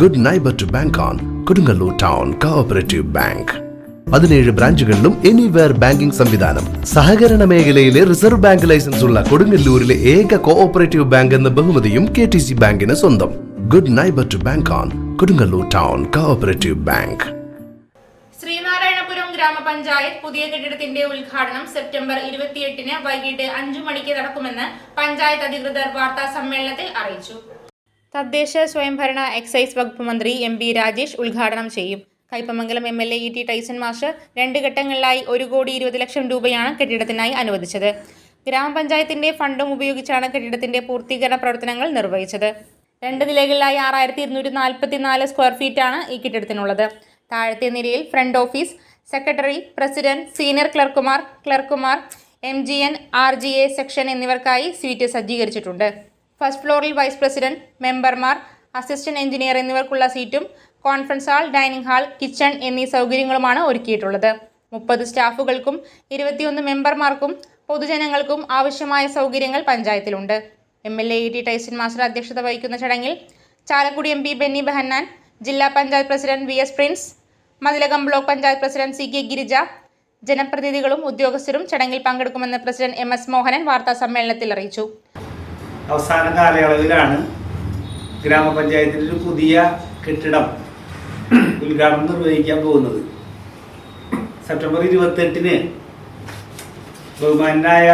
Good neighbour to bank on Kodungallur town cooperative bank പതിനേഴ് ബ്രാഞ്ചുകളിലും anywhere banking സംവിധാനം. സഹകരണ മേഖലയിലെ റിസർവ് ബാങ്ക് ലൈസൻസ് ഉള്ള കൊടുങ്ങല്ലൂരിലെ ഏക കോഓപ്പറേറ്റീവ് ബാങ്ക് എന്ന ബഹുമതിയും കെ ടി സി ബാങ്കിന് സ്വന്തം. Good neighbour to bank on Kodungallur town cooperative bank Sreenarayanapuram ഗ്രാമപഞ്ചായത്ത് പുതിയ കെട്ടിടത്തിന്റെ ഉദ്ഘാടനം സെപ്റ്റംബർ ഇരുപത്തിയെട്ടിന് വൈകിട്ട് അഞ്ചു മണിക്ക് നടക്കുമെന്ന് പഞ്ചായത്ത് അധികൃതർ വാർത്താ സമ്മേളനത്തിൽ അറിയിച്ചു. തദ്ദേശ സ്വയംഭരണ എക്സൈസ് വകുപ്പ് മന്ത്രി എം ബി രാജേഷ് ഉദ്ഘാടനം ചെയ്യും. Kaipamangalam M L A E T Tyson മാഷ് രണ്ട് ഘട്ടങ്ങളിലായി ഒരു കോടി ഇരുപത് ലക്ഷം രൂപയാണ് കെട്ടിടത്തിനായി അനുവദിച്ചത്. ഗ്രാമപഞ്ചായത്തിന്റെ ഫണ്ടും ഉപയോഗിച്ചാണ് കെട്ടിടത്തിന്റെ പൂർത്തീകരണ പ്രവർത്തനങ്ങൾ നിർവഹിച്ചത്. രണ്ട് നിലകളിലായി ആറായിരത്തി ഇരുന്നൂറ്റി നാൽപ്പത്തിനാല് സ്ക്വയർ ഫീറ്റാണ് ഈ കെട്ടിടത്തിനുള്ളത്. താഴത്തെ നിലയിൽ front office secretary president senior ക്ലർക്കുമാർ ക്ലർക്കുമാർ M G N R G A section എന്നിവർക്കായി seat സജ്ജീകരിച്ചിട്ടുണ്ട്. ഫസ്റ്റ് ഫ്ലോറിൽ വൈസ് പ്രസിഡന്റ് മെമ്പർമാർ അസിസ്റ്റന്റ് എഞ്ചിനീയർ എന്നിവർക്കുള്ള സീറ്റും conference hall dining hall kitchen എന്നീ സൗകര്യങ്ങളുമാണ് ഒരുക്കിയിട്ടുള്ളത്. മുപ്പത് സ്റ്റാഫുകൾക്കും ഇരുപത്തിയൊന്ന് മെമ്പർമാർക്കും പൊതുജനങ്ങൾക്കും ആവശ്യമായ സൗകര്യങ്ങൾ പഞ്ചായത്തിലുണ്ട്. M L A E T Tyson master അധ്യക്ഷത വഹിക്കുന്ന ചടങ്ങിൽ ചാലക്കുടി എം പി ബെന്നി ബെഹന്നാൻ ജില്ലാ panchayat president V S Prince Mathilakam block panchayat president C K Girija ജനപ്രതിനിധികളും ഉദ്യോഗസ്ഥരും ചടങ്ങിൽ പങ്കെടുക്കുമെന്ന് പ്രസിഡന്റ് എം എസ് മോഹനൻ വാർത്താ സമ്മേളനത്തിൽ അറിയിച്ചു. അവസാന കാലയളവിലാണ് ഗ്രാമപഞ്ചായത്തിന്റെ ഒരു പുതിയ കെട്ടിടം ഉദ്ഘാടനം നിർവഹിക്കാൻ പോകുന്നത്. സെപ്റ്റംബർ ഇരുപത്തെട്ടിന് ബഹുമാനായ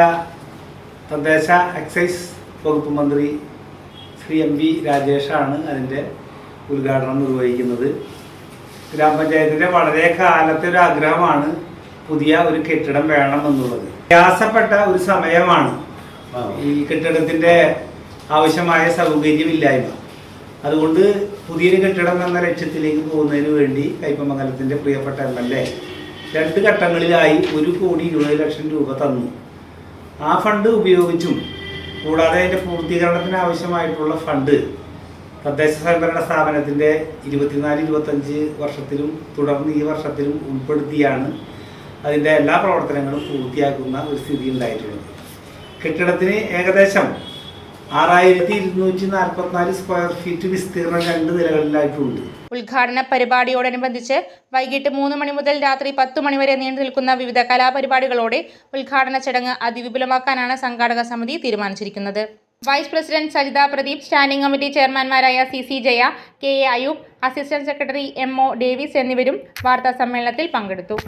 തദ്ദേശ എക്സൈസ് വകുപ്പ് മന്ത്രി ശ്രീ എം വി രാജേഷാണ് അതിന്റെ ഉദ്ഘാടനം നിർവഹിക്കുന്നത്. ഗ്രാമപഞ്ചായത്തിന്റെ വളരെ കാലത്തെ ഒരു ആഗ്രഹമാണ് പുതിയ ഒരു കെട്ടിടം വേണമെന്നുള്ളത്. പ്രയാസപ്പെട്ട ഒരു സമയമാണ് ഈ കെട്ടിടത്തിന്റെ ആവശ്യമായ സൗകര്യമില്ലായ്മ. അതുകൊണ്ട് പുതിയൊരു കെട്ടിടം എന്ന ലക്ഷ്യത്തിലേക്ക് പോകുന്നതിന് വേണ്ടി കൈപ്പമംഗലത്തിന്റെ പ്രിയപ്പെട്ട എം എൽ എ രണ്ട് ഘട്ടങ്ങളിലായി ഒരു കോടി ഇരുപത് ലക്ഷം രൂപ തന്നു. ആ ഫണ്ട് ഉപയോഗിച്ചും കൂടാതെ അതിന്റെ പൂർത്തീകരണത്തിന് ആവശ്യമായിട്ടുള്ള ഫണ്ട് തദ്ദേശ സ്വയംഭരണ സ്ഥാപനത്തിന്റെ ഇരുപത്തിനാല് ഇരുപത്തഞ്ച് വർഷത്തിലും തുടർന്ന് ഈ വർഷത്തിലും ഉൾപ്പെടുത്തിയാണ് അതിന്റെ എല്ലാ പ്രവർത്തനങ്ങളും പൂർത്തിയാക്കുന്ന ഒരു സ്ഥിതി ഉണ്ടായിട്ടുള്ളത്. കെട്ടിടത്തിന് ഏകദേശം ആറായിരത്തി ഇരുന്നൂറ്റി നാൽപ്പത്തിനാല് സ്ക്വയർ ഫീറ്റ് വിസ്തീർണം രണ്ട് നിലകളിലായിട്ടുണ്ട്. ഉദ്ഘാടന പരിപാടിയോടനുബന്ധിച്ച് വൈകിട്ട് മൂന്ന് മണി മുതൽ രാത്രി പത്ത് മണി വരെ നീണ്ടു നിൽക്കുന്ന വിവിധ കലാപരിപാടികളോടെ ഉദ്ഘാടന ചടങ്ങ് അതിവിപുലമാക്കാനാണ് സംഘാടക സമിതി തീരുമാനിച്ചിരിക്കുന്നത്. Vice president Sajitha Pradeep standing committee ചെയർമാൻമാരായ C C Jaya K A Ayub assistant secretary M O Davis എന്നിവരും വാർത്താ സമ്മേളനത്തിൽ പങ്കെടുത്തു.